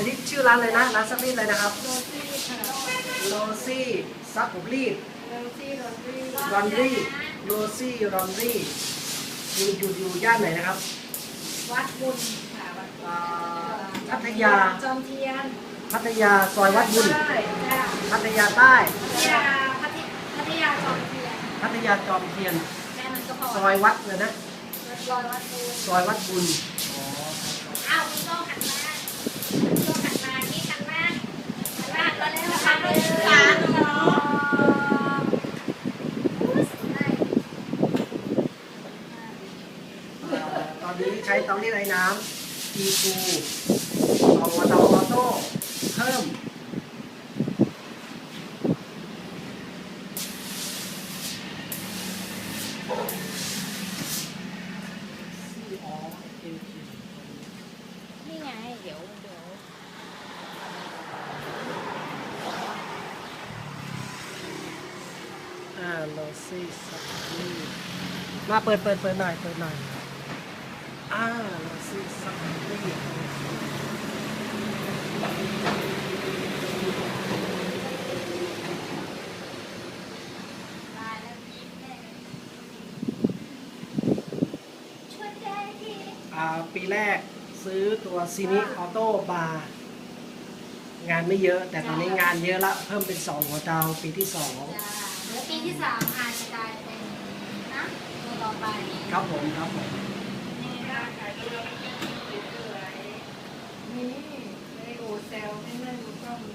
อันนี้ชื่อร้านเลยนะ ร้านซักรีดเลยนะครับโรซี่ค่ะโรซี่ซักผมรีดโรซี่โรซี่รอนรี่โรซี่รอนรี่อยู่อยู่อยู่ย่านไหนนะครับวัดบุญค่ะวัดบุญอ่าพัทยา จอมเทียนพัทยาซอยวัดบุญ ใช่จ้ะพัทยาใต้ พัทยาพัทยพัทยาจอมเทียนพัทยาจอมเทียน แค่นั้นก็พอซอยวัดเลยนะซอยวัดบุญซอยวัดบุญ อ้าวคุณโต้หันมา ตอนนี้ใช้เตารีดไอ้น้ำ G2 เอมาเตาออโต้เพิ่มนี่ไงเดี๋ยวเดี๋ยว อ่า โรซี่ซักรีดมาเปิดเปิดเปิดหน่อยเปิดหน่อยอ่าโรซี่ซักรีดตายแล้วยิ้มแน่ช่วยได้ทีอ่าปีแรกซื้อตัวซีนิออโต้บาร์งานไม่เยอะ แต่ตอนนี้งานเยอะละเพิ่มเป็น2หัวเตาปีที่2จ้าแล้วปีที่สามอาจจะกลายเป็นนะตัวต่อไปครับผมครับผมนี่ค่ะขายตัวนี่ในโอเซลให้นั่งดูกล้องดู